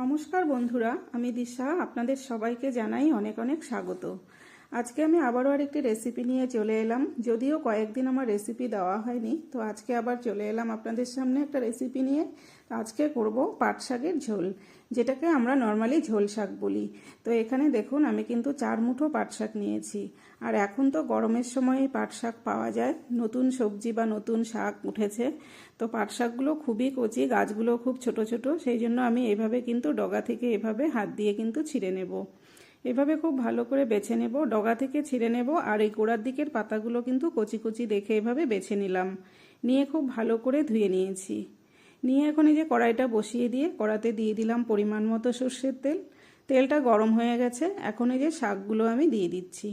নমস্কার বন্ধুরা আমি দিশা আপনাদের সবাইকে জানাই অনেক অনেক স্বাগত। আজকে আমি আবারও আরেকটি রেসিপি নিয়ে চলে এলাম। যদিও কয়েকদিন আমার রেসিপি দেওয়া হয়নি, তো আজকে আবার চলে এলাম আপনাদের সামনে একটা রেসিপি নিয়ে। আজকে করব পাট শাকের ঝোল, যেটাকে আমরা নর্মালি ঝোল শাক বলি। তো এখানে দেখুন, আমি কিন্তু চার মুঠো পাট শাক নিয়েছি। আর এখন তো গরমের সময় পাট শাক পাওয়া যায়। নতুন সবজি বা নতুন শাক উঠেছে। তো পাট শাকগুলো খুবই কচি গাছগুলো খুব ছোট ছোট, সেই জন্য আমি এভাবে কিন্তু ডগা থেকে এভাবে হাত দিয়ে কিন্তু ছিঁড়ে নেব। এভাবে খুব ভালো করে বেছে নেব, ডগা থেকে ছিঁড়ে নেব, আর এই গোড়ার দিকের পাতাগুলো কিন্তু কচি কচি দেখে এভাবে বেছে নিলাম। নিয়ে খুব ভালো করে ধুয়ে নিয়েছি। নিয়ে এখন এই যে কড়াইটা বসিয়ে দিয়ে কড়াতে দিয়ে দিলাম পরিমাণ মতো সর্ষের তেল। তেলটা গরম হয়ে গেছে, এখন এই যে শাকগুলো আমি দিয়ে দিচ্ছি।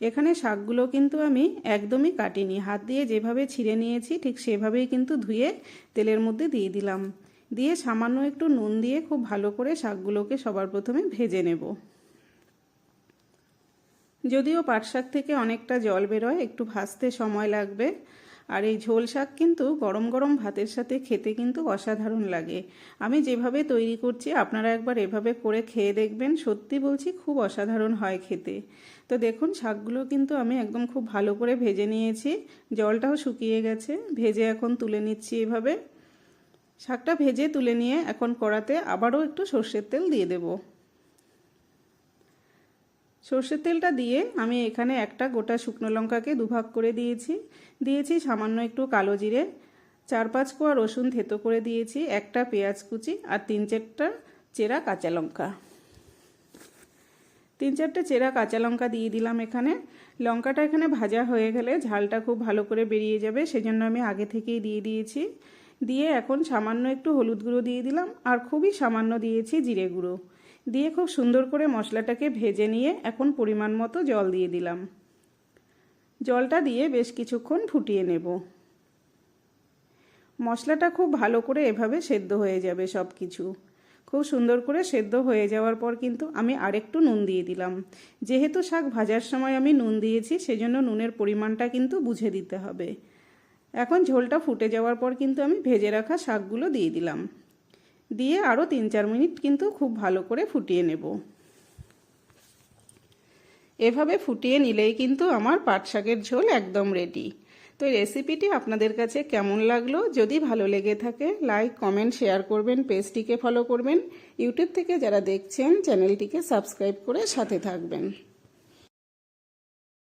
এখানে শাকগুলো কিন্তু আমি একদমই কাটিনি, হাত দিয়ে যেভাবে ছিঁড়ে নিয়েছি ঠিক সেভাবেই কিন্তু ধুয়ে তেলের মধ্যে দিয়ে দিলাম। দিয়ে সামান্য একটু নুন দিয়ে খুব ভালো করে শাকগুলোকে সবার প্রথমে ভেজে নেব। যদিও পাট শাক থেকে অনেকটা জল বেরোয়, একটু ভাজতে সময় লাগবে। আর এই ঝোল শাক কিন্তু গরম গরম ভাতের সাথে খেতে কিন্তু অসাধারণ লাগে। আমি যেভাবে তৈরি করছি, আপনারা একবার এভাবে করে খেয়ে দেখবেন। সত্যি বলছি, খুব অসাধারণ হয় খেতে। তো দেখুন, শাকগুলো কিন্তু আমি একদম খুব ভালো করে ভেজে নিয়েছি। জলটাও শুকিয়ে গেছে। ভেজে এখন তুলে নিচ্ছি এভাবে। শাকটা ভেজে তুলে নিয়ে এখন কড়াতে আবারও একটু সর্ষের তেল দিয়ে দেবো। সর্ষের তেলটা দিয়ে আমি এখানে একটা গোটা শুকনো লঙ্কাকে দুভাগ করে দিয়েছি। দিয়েছি সামান্য একটু কালো জিরে, চার পাঁচ কোয়া রসুন থেতো করে দিয়েছি, একটা পেঁয়াজ কুচি আর তিন চারটা চেরা কাঁচা লঙ্কা। তিন চারটে চেরা কাঁচা লঙ্কা দিয়ে দিলাম এখানে। লঙ্কাটা এখানে ভাজা হয়ে গেলে ঝালটা খুব ভালো করে বেরিয়ে যাবে, সেজন্য আমি আগে থেকেই দিয়ে দিয়েছি। দিয়ে এখন সামান্য একটু হলুদ গুঁড়ো দিয়ে দিলাম আর খুবই সামান্য দিয়েছি জিরে গুঁড়ো। দিয়ে খুব সুন্দর করে মশলাটাকে ভেজে নিয়ে এখন পরিমাণ মতো জল দিয়ে দিলাম। জলটা দিয়ে বেশ কিছুক্ষণ ফুটিয়ে নেব। মশলাটা খুব ভালো করে এভাবে সেদ্ধ হয়ে যাবে সব কিছু খুব সুন্দর করে সেদ্ধ হয়ে যাওয়ার পর কিন্তু আমি আরেকটু নুন দিয়ে দিলাম। যেহেতু শাক ভাজার সময় আমি নুন দিয়েছি, সেজন্য নুনের পরিমাণটা কিন্তু বুঝে দিতে হবে। এখন ঝোলটা ফুটে যাওয়ার পর কিন্তু আমি ভেজে রাখা শাকগুলো দিয়ে দিলাম। দিয়ে আরও তিন চার মিনিট কিন্তু খুব ভালো করে ফুটিয়ে নেব। এভাবে ফুটিয়ে নিলেই কিন্তু আমার পাট শাকের ঝোল একদম রেডি তো এই রেসিপিটি আপনাদের কাছে কেমন লাগল? যদি ভালো লেগে থাকে লাইক কমেন্ট শেয়ার করবেন পেজটিকে ফলো করবেন। ইউটিউব থেকে যারা দেখছেন চ্যানেলটিকে সাবস্ক্রাইব করে সাথে থাকবেন।